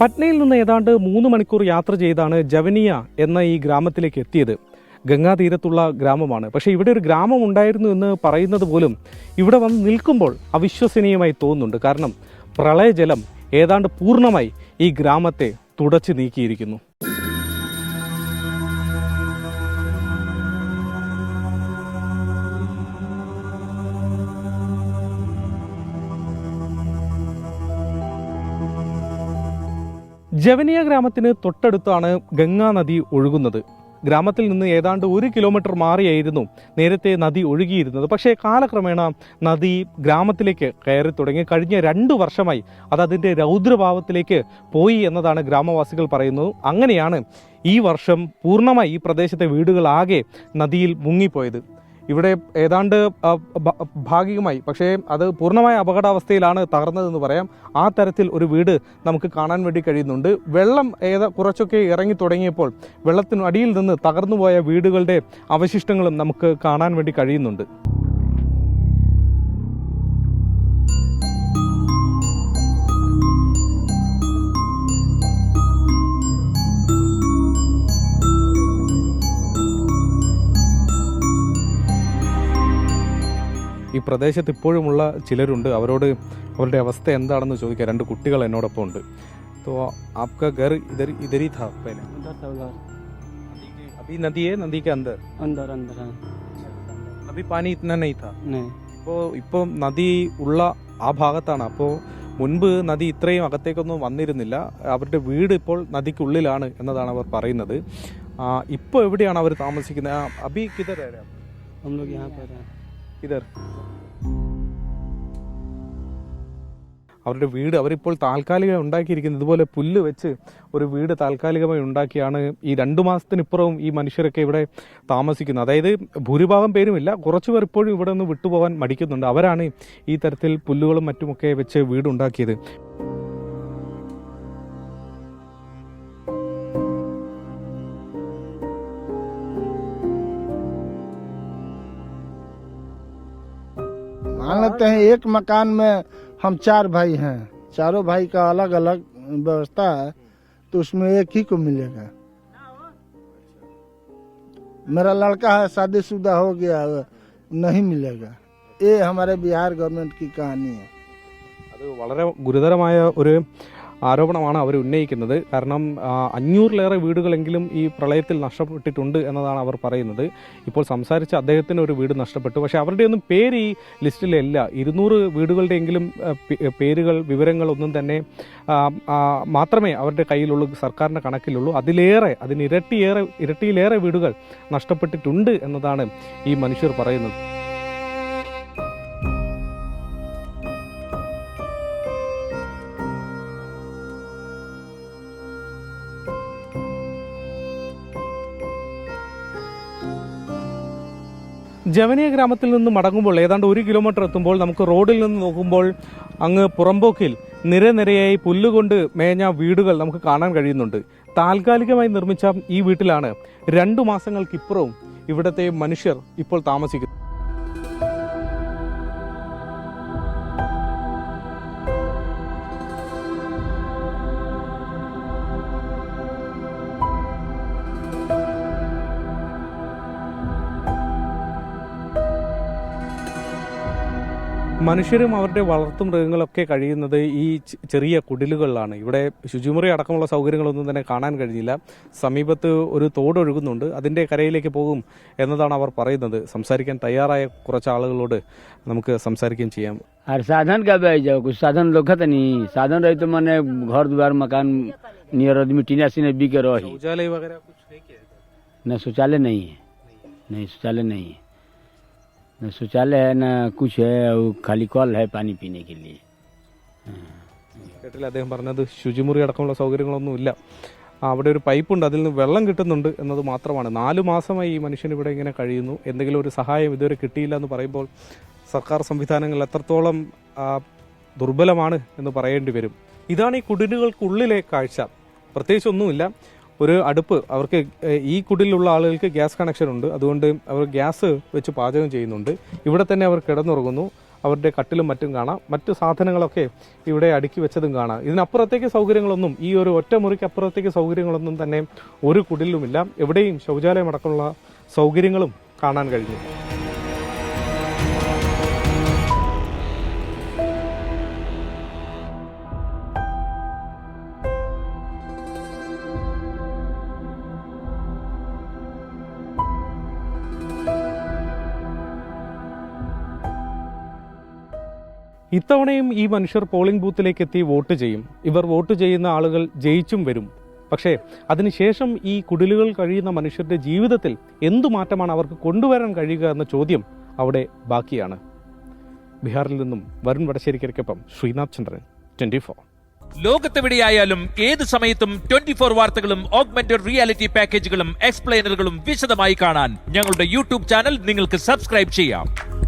പട്നയിൽ നിന്ന് ഏതാണ്ട് മൂന്ന് മണിക്കൂർ യാത്ര ചെയ്താണ് ജവനിയ എന്ന ഈ ഗ്രാമത്തിലേക്ക് എത്തിയത്. ഗംഗാതീരത്തുള്ള ഗ്രാമമാണ്. പക്ഷേ ഇവിടെ ഒരു ഗ്രാമം ഉണ്ടായിരുന്നു എന്ന് പറയുന്നത് പോലും ഇവിടെ വന്ന് നിൽക്കുമ്പോൾ അവിശ്വസനീയമായി തോന്നുന്നുണ്ട്. കാരണം പ്രളയജലം ഏതാണ്ട് പൂർണമായി ഈ ഗ്രാമത്തെ തുടച്ചു നീക്കിയിരിക്കുന്നു. ജവനിയ ഗ്രാമത്തിന് തൊട്ടടുത്താണ് ഗംഗാ നദി ഒഴുകുന്നത്. ഗ്രാമത്തിൽ നിന്ന് ഏതാണ്ട് ഒരു കിലോമീറ്റർ മാറിയായിരുന്നു നേരത്തെ നദി ഒഴുകിയിരുന്നത്. പക്ഷേ കാലക്രമേണ നദി ഗ്രാമത്തിലേക്ക് കയറി തുടങ്ങി. കഴിഞ്ഞ രണ്ടു വർഷമായി അത് അതിന്റെ രൗദ്രഭാവത്തിലേക്ക് പോയി എന്നതാണ് ഗ്രാമവാസികൾ പറയുന്നത്. അങ്ങനെയാണ് ഈ വർഷം പൂർണമായി ഈ പ്രദേശത്തെ വീടുകളാകെ നദിയിൽ മുങ്ങിപ്പോയത്. ഇവിടെ ഏതാണ്ട് ഭാഗികമായി പക്ഷേ അത് പൂർണമായ അപകടാവസ്ഥയിലാണ് തകർന്നതെന്ന് പറയാം. ആ തരത്തിൽ ഒരു വീട് നമുക്ക് കാണാൻ വേണ്ടി കഴിയുന്നുണ്ട്. വെള്ളം ഏതാ കുറച്ചൊക്കെ ഇറങ്ങി തുടങ്ങിയപ്പോൾ വെള്ളത്തിനടിയിൽ നിന്ന് തകർന്നുപോയ വീടുകളുടെ അവശിഷ്ടങ്ങളും നമുക്ക് കാണാൻ വേണ്ടി കഴിയുന്നുണ്ട്. ഈ പ്രദേശത്ത് ഇപ്പോഴുമുള്ള ചിലരുണ്ട് അവരോട് അവരുടെ അവസ്ഥ എന്താണെന്ന് ചോദിക്കാം രണ്ട് കുട്ടികൾ എന്നോടൊപ്പം ഉണ്ട് तो आपका घर इधर इधर ही था पहले उधर था उधर नदी के अभी नदी है नदी के अंदर अंदर अंदर है अभी पानी इतना नहीं था नहीं ഇപ്പോൾ ഇപ്പോൾ നദി ഉള്ള ആ ഭാഗത്താണ് അപ്പോൾ മുൻപ് നദി ഇത്രയും അകത്തേക്കൊന്നും വന്നിരുന്നില്ല അവരുടെ വീട് ഇപ്പോൾ നദിക്കുള്ളിലാണ് എന്നതാണ് അവർ പറയുന്നത് ആ, ഇപ്പോൾ എവിടെയാണ് അവർ താമസിക്കുന്നത് ആ, അബി കിതർ ഇതർ. അവരുടെ വീട് അവരിപ്പോൾ താൽക്കാലിക ഉണ്ടാക്കിയിരിക്കുന്നത്. ഇതുപോലെ പുല്ല് വെച്ച് ഒരു വീട് താൽക്കാലികമായി ഉണ്ടാക്കിയാണ് ഈ രണ്ടു മാസത്തിനിപ്പുറവും ഈ മനുഷ്യരൊക്കെ ഇവിടെ താമസിക്കുന്നത്. അതായത് ഭൂരിഭാഗം പേരുമില്ല. കുറച്ചു പേർ ഇപ്പോഴും ഇവിടെ നിന്ന് വിട്ടുപോകാൻ മടിക്കുന്നുണ്ട്. അവരാണ് ഈ തരത്തിൽ പുല്ലുകളും മറ്റുമൊക്കെ വെച്ച് വീടുണ്ടാക്കിയത്. मान लेते हैं एक मकान में हम चार भाई हैं चारों भाई का अलग अलग व्यवस्था है तो उसमें एक ही को मिलेगा मेरा लड़का है शादीशुदा हो गया नहीं मिलेगा ये हमारे बिहार गवर्नमेंट की कहानी है അത് വളരെ ഗുരുതരമായ ഒരു ആരോപണമാണ് അവർ ഉന്നയിക്കുന്നത്. കാരണം അഞ്ഞൂറിലേറെ വീടുകളെങ്കിലും ഈ പ്രളയത്തിൽ നഷ്ടപ്പെട്ടിട്ടുണ്ട് എന്നതാണ് അവർ പറയുന്നത്. ഇപ്പോൾ സംസാരിച്ച അദ്ദേഹത്തിന് ഒരു വീട് നഷ്ടപ്പെട്ടു. പക്ഷേ അവരുടെയൊന്നും പേര് ഈ ലിസ്റ്റിലല്ല ഇരുന്നൂറ് വീടുകളുടെയെങ്കിലും പേരുകൾ വിവരങ്ങളൊന്നും തന്നെ മാത്രമേ അവരുടെ കയ്യിലുള്ളൂ സർക്കാരിന്റെ കണക്കിലുള്ളൂ. അതിലേറെ അതിന് ഇരട്ടിയേറെ ഇരട്ടിയിലേറെ വീടുകൾ നഷ്ടപ്പെട്ടിട്ടുണ്ട് എന്നതാണ് ഈ മനുഷ്യർ പറയുന്നത്. ജവനിയ ഗ്രാമത്തിൽ നിന്ന് മടങ്ങുമ്പോൾ ഏതാണ്ട് ഒരു കിലോമീറ്റർ എത്തുമ്പോൾ നമുക്ക് റോഡിൽ നിന്ന് നോക്കുമ്പോൾ അങ്ങ് പുറമ്പോക്കിൽ നിരനിരയായി പുല്ലുകൊണ്ട് മേഞ്ഞ വീടുകൾ നമുക്ക് കാണാൻ കഴിയുന്നുണ്ട്. താൽക്കാലികമായി നിർമ്മിച്ച ഈ വീട്ടിലാണ് രണ്ടു മാസങ്ങൾക്കിപ്പുറവും ഇവിടുത്തെ മനുഷ്യർ ഇപ്പോൾ താമസിക്കുന്നത്. മനുഷ്യരും അവരുടെ വളർത്തു മൃഗങ്ങളൊക്കെ കഴിയുന്നത് ഈ ചെ- ചെറിയ കുടിലുകളിലാണ് ഇവിടെ ശുചിമുറി അടക്കമുള്ള സൗകര്യങ്ങളൊന്നും തന്നെ കാണാൻ കഴിഞ്ഞില്ല സമീപത്ത് ഒരു തോടൊഴുകുന്നുണ്ട് അതിൻ്റെ കരയിലേക്ക് പോകും എന്നതാണ് അവർ പറയുന്നത് സംസാരിക്കാൻ തയ്യാറായ കുറച്ച് ആളുകളോട് നമുക്ക് സംസാരിക്കുകയും ചെയ്യാം अरे साधन का भाई जाओ कुछ साधन लोखत नहीं साधन रही तो मैंने घर द्वार मकान नियर आदमी टीना सीने बी के रही शौचालय वगैरह कुछ नहीं किया न शौचालय नहीं है नहीं शौचालय नहीं है न शौचालय है न कुछ है वो खाली कल है पानी पीने के लिए കേട്ടില്ല അദ്ദേഹം പറഞ്ഞത് ശുചിമുറി അടക്കമുള്ള സൗകര്യങ്ങളൊന്നും ഇല്ല ആ, അവിടെ ഒരു പൈപ്പുണ്ട് അതിൽ നിന്ന് വെള്ളം കിട്ടുന്നുണ്ട് എന്നത് മാത്രമാണ് നാലു മാസമായി ഈ മനുഷ്യൻ ഇവിടെ ഇങ്ങനെ കഴിയുന്നു എന്തെങ്കിലും ഒരു സഹായം ഇതുവരെ കിട്ടിയില്ല എന്ന് പറയുമ്പോൾ സർക്കാർ സംവിധാനങ്ങൾ എത്രത്തോളം ആ, ദുർബലമാണ് എന്ന് പറയേണ്ടി വരും ഇതാണ് ഈ കുടിലുകൾക്കുള്ളിലെ കാഴ്ച പ്രത്യേകിച്ച് ഒന്നുമില്ല ഒരു അടുപ്പ് അവർക്ക് ഈ കുടിലുള്ള ആളുകൾക്ക് ഗ്യാസ് കണക്ഷൻ ഉണ്ട്. അതുകൊണ്ട് അവർ ഗ്യാസ് വെച്ച് പാചകം ചെയ്യുന്നുണ്ട്. ഇവിടെ തന്നെ അവർ കിടന്നുറങ്ങുന്നു. അവരുടെ കട്ടിലും മറ്റും കാണാം. മറ്റു സാധനങ്ങളൊക്കെ ഇവിടെ അടുക്കി വെച്ചതും കാണാം. ഇതിനപ്പുറത്തേക്ക് സൗകര്യങ്ങളൊന്നും ഈ ഒരു ഒറ്റ മുറിക്ക് അപ്പുറത്തേക്ക് സൗകര്യങ്ങളൊന്നും തന്നെ ഒരു കുടിലുമില്ല. എവിടെയും ശൗചാലയം അടക്കമുള്ള സൗകര്യങ്ങളും കാണാൻ കഴിഞ്ഞു. ഇത്തവണയും ഈ മനുഷ്യർ പോളിംഗ് ബൂത്തിലേക്ക് എത്തി വോട്ട് ചെയ്യും. ഇവർ വോട്ട് ചെയ്യുന്ന ആളുകൾ ജയിച്ചും വരും. പക്ഷേ അതിനുശേഷം ഈ കുടിലുകൾ കഴിയുന്ന മനുഷ്യരുടെ ജീവിതത്തിൽ എന്തു മാറ്റമാണ് അവർക്ക് കൊണ്ടുവരാൻ കഴിയുക എന്ന ചോദ്യം അവിടെ ബാക്കിയാണ്. ബീഹാറിൽ നിന്നും വരുൺ വടശ്ശേരിക്കൊപ്പം ശ്രീനാഥ് ചന്ദ്രൻ ട്വന്റി ഫോർ. ലോകത്തെവിടെയായാലും ഏത് സമയത്തും ട്വന്റി ഫോർ വാർത്തകളും ഓഗ്മെന്റഡ് റിയാലിറ്റി പാക്കേജുകളും എക്സ്പ്ലെയിനറുകളും വിശദമായി കാണാൻ ഞങ്ങളുടെ യൂട്യൂബ് ചാനൽ നിങ്ങൾക്ക് സബ്സ്ക്രൈബ് ചെയ്യാം.